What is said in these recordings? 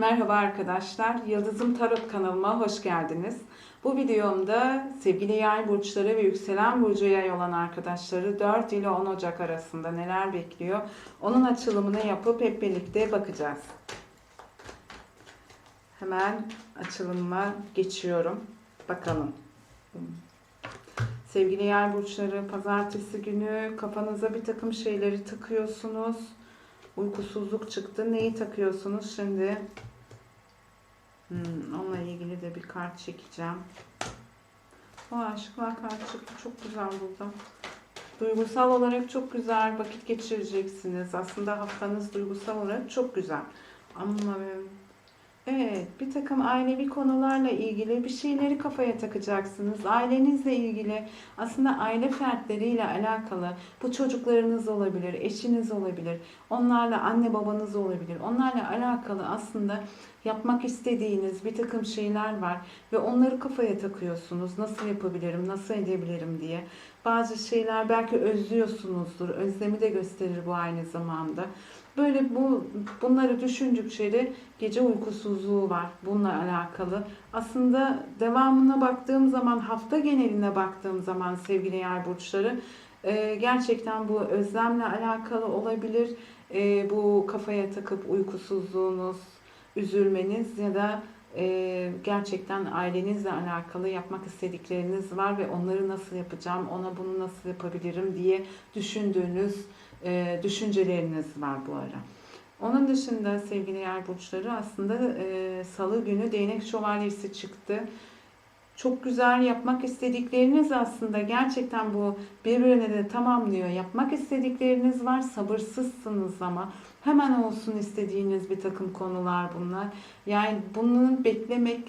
Merhaba arkadaşlar, Yıldızım Tarot kanalıma hoş geldiniz. Bu videomda sevgili yay burçları ve yükselen burcu yay olan arkadaşları 4 ile 10 Ocak arasında neler bekliyor? Onun açılımını yapıp hep birlikte bakacağız. Hemen açılımıma geçiyorum. Bakalım. Sevgili yay burçları pazartesi günü kafanıza bir takım şeyleri takıyorsunuz. Uykusuzluk çıktı. Neyi takıyorsunuz şimdi? Hmm, onunla ilgili de bir kart çekeceğim. O aşıklar kartı çıktı. Çok güzel burada. Duygusal olarak çok güzel vakit geçireceksiniz. Aslında haftanız duygusal olarak çok güzel. Ama evet bir takım ailevi konularla ilgili bir şeyleri kafaya takacaksınız. Ailenizle ilgili aslında aile fertleriyle alakalı bu çocuklarınız olabilir, eşiniz olabilir, onlarla anne babanız olabilir. Onlarla alakalı aslında yapmak istediğiniz bir takım şeyler var ve onları kafaya takıyorsunuz. Nasıl yapabilirim, nasıl edebilirim diye. Bazı şeyler belki özlüyorsunuzdur. Özlemi de gösterir bu aynı zamanda. Böyle bu bunları düşündükçe de gece uykusuzluğu var bununla alakalı. Aslında devamına baktığım zaman hafta geneline baktığım zaman sevgili yay burçları e, gerçekten bu özlemle alakalı olabilir. E, bu kafaya takıp uykusuzluğunuz, üzülmeniz ya da e, gerçekten ailenizle alakalı yapmak istedikleriniz var ve onları nasıl yapacağım, ona bunu nasıl yapabilirim diye düşündüğünüz e, düşünceleriniz var bu ara. Onun dışında sevgili yer burçları aslında e, salı günü değnek şövalyesi çıktı. Çok güzel yapmak istedikleriniz aslında gerçekten bu birbirine de tamamlıyor. Yapmak istedikleriniz var, sabırsızsınız ama hemen olsun istediğiniz bir takım konular bunlar. Yani bunun beklemek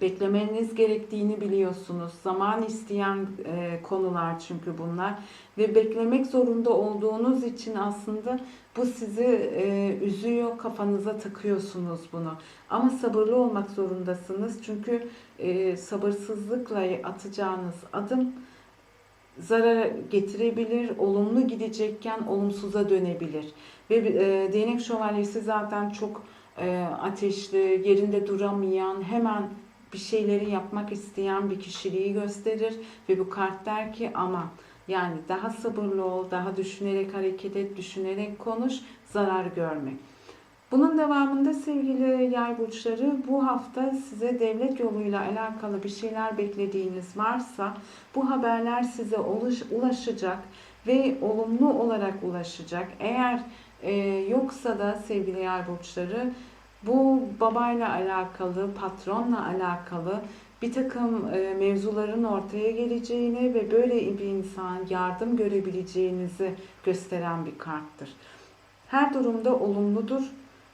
beklemeniz gerektiğini biliyorsunuz. Zaman isteyen e, konular çünkü bunlar ve beklemek zorunda olduğunuz için aslında bu sizi e, üzüyor, kafanıza takıyorsunuz bunu. Ama sabırlı olmak zorundasınız çünkü e, sabırsızlıkla atacağınız adım zarar getirebilir, olumlu gidecekken olumsuza dönebilir. Ve e, değnek şövalyesi zaten çok e, ateşli, yerinde duramayan, hemen bir şeyleri yapmak isteyen bir kişiliği gösterir ve bu kart der ki ama yani daha sabırlı ol, daha düşünerek hareket et, düşünerek konuş, zarar görme. Bunun devamında sevgili yay burçları bu hafta size devlet yoluyla alakalı bir şeyler beklediğiniz varsa bu haberler size ulaşacak ve olumlu olarak ulaşacak. Eğer e, yoksa da sevgili yay burçları bu babayla alakalı, patronla alakalı bir takım e, mevzuların ortaya geleceğini ve böyle bir insan yardım görebileceğinizi gösteren bir karttır. Her durumda olumludur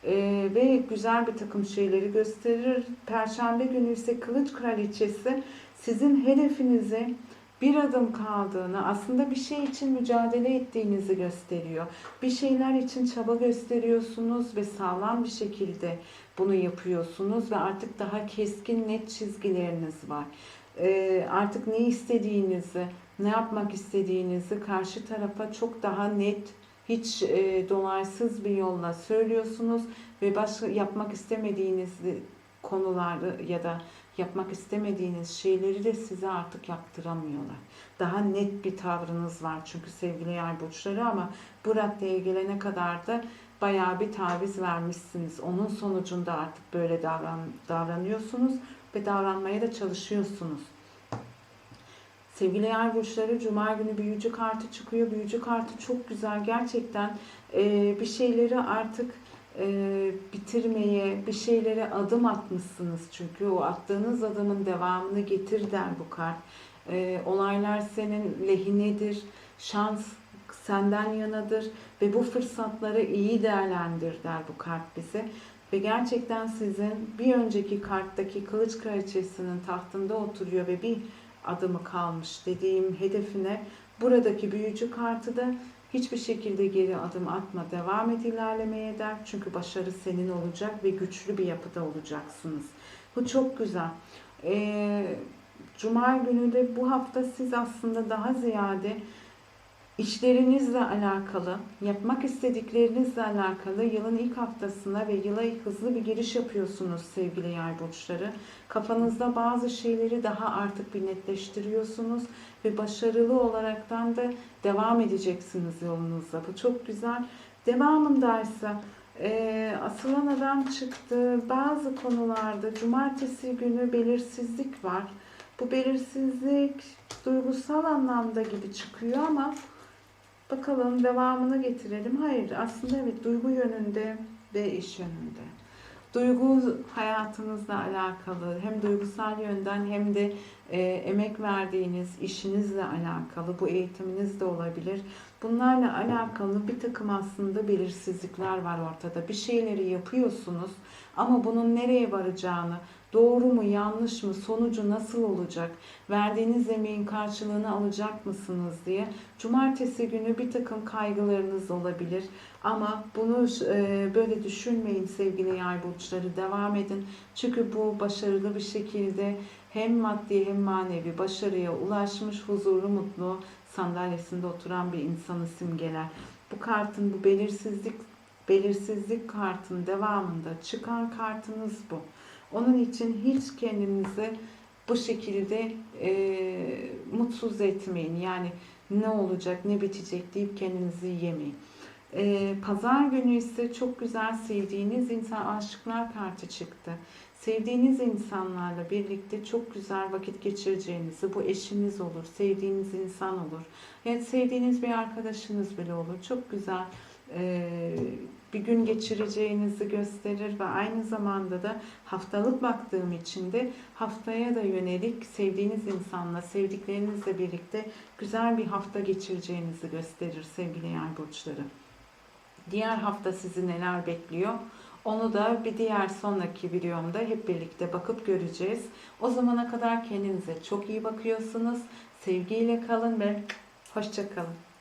e, ve güzel bir takım şeyleri gösterir. Perşembe günü ise Kılıç Kraliçesi sizin hedefinizi bir adım kaldığını, aslında bir şey için mücadele ettiğinizi gösteriyor. Bir şeyler için çaba gösteriyorsunuz ve sağlam bir şekilde bunu yapıyorsunuz ve artık daha keskin net çizgileriniz var. Ee, artık ne istediğinizi, ne yapmak istediğinizi karşı tarafa çok daha net, hiç e, dolaysız bir yolla söylüyorsunuz ve başka yapmak istemediğiniz konuları ya da yapmak istemediğiniz şeyleri de size artık yaptıramıyorlar. Daha net bir tavrınız var çünkü sevgili yay burçları ama bu raddeye gelene kadar da bayağı bir taviz vermişsiniz. Onun sonucunda artık böyle davran, davranıyorsunuz ve davranmaya da çalışıyorsunuz. Sevgili yay burçları Cuma günü büyücü kartı çıkıyor. Büyücü kartı çok güzel. Gerçekten e, bir şeyleri artık e, bitirmeye, bir şeylere adım atmışsınız. Çünkü o attığınız adımın devamını getir der bu kart. E, olaylar senin lehinedir, şans senden yanadır ve bu fırsatları iyi değerlendir der bu kart bize. Ve gerçekten sizin bir önceki karttaki kılıç kraliçesinin tahtında oturuyor ve bir adımı kalmış dediğim hedefine buradaki büyücü kartı da Hiçbir şekilde geri adım atma, devam et ilerlemeye der. Çünkü başarı senin olacak ve güçlü bir yapıda olacaksınız. Bu çok güzel. Ee, Cuma günü de bu hafta siz aslında daha ziyade İşlerinizle alakalı, yapmak istediklerinizle alakalı yılın ilk haftasına ve yıla hızlı bir giriş yapıyorsunuz sevgili yay burçları. Kafanızda bazı şeyleri daha artık bir netleştiriyorsunuz ve başarılı olaraktan da devam edeceksiniz yolunuza. Bu çok güzel. Devamındaysa e, asılan adam çıktı. Bazı konularda cumartesi günü belirsizlik var. Bu belirsizlik duygusal anlamda gibi çıkıyor ama bakalım devamını getirelim. Hayır aslında evet duygu yönünde ve iş yönünde. Duygu hayatınızla alakalı hem duygusal yönden hem de e, emek verdiğiniz işinizle alakalı bu eğitiminiz de olabilir. Bunlarla alakalı bir takım aslında belirsizlikler var ortada. Bir şeyleri yapıyorsunuz ama bunun nereye varacağını, doğru mu, yanlış mı, sonucu nasıl olacak, verdiğiniz emeğin karşılığını alacak mısınız diye. Cumartesi günü bir takım kaygılarınız olabilir ama bunu e, böyle düşünmeyin sevgili yay burçları, devam edin. Çünkü bu başarılı bir şekilde hem maddi hem manevi başarıya ulaşmış, huzurlu, mutlu sandalyesinde oturan bir insanı simgeler. Bu kartın bu belirsizlik belirsizlik kartın devamında çıkan kartınız bu. Onun için hiç kendinizi bu şekilde e, mutsuz etmeyin. Yani ne olacak, ne bitecek deyip kendinizi yemeyin. E, Pazar günü ise çok güzel sevdiğiniz insan aşıklar kartı çıktı. Sevdiğiniz insanlarla birlikte çok güzel vakit geçireceğinizi, bu eşiniz olur, sevdiğiniz insan olur. Yani sevdiğiniz bir arkadaşınız bile olur. Çok güzel e, bir gün geçireceğinizi gösterir ve aynı zamanda da haftalık baktığım için de haftaya da yönelik sevdiğiniz insanla, sevdiklerinizle birlikte güzel bir hafta geçireceğinizi gösterir sevgili yay burçları. Diğer hafta sizi neler bekliyor? Onu da bir diğer sonraki videomda hep birlikte bakıp göreceğiz. O zamana kadar kendinize çok iyi bakıyorsunuz. Sevgiyle kalın ve hoşça kalın.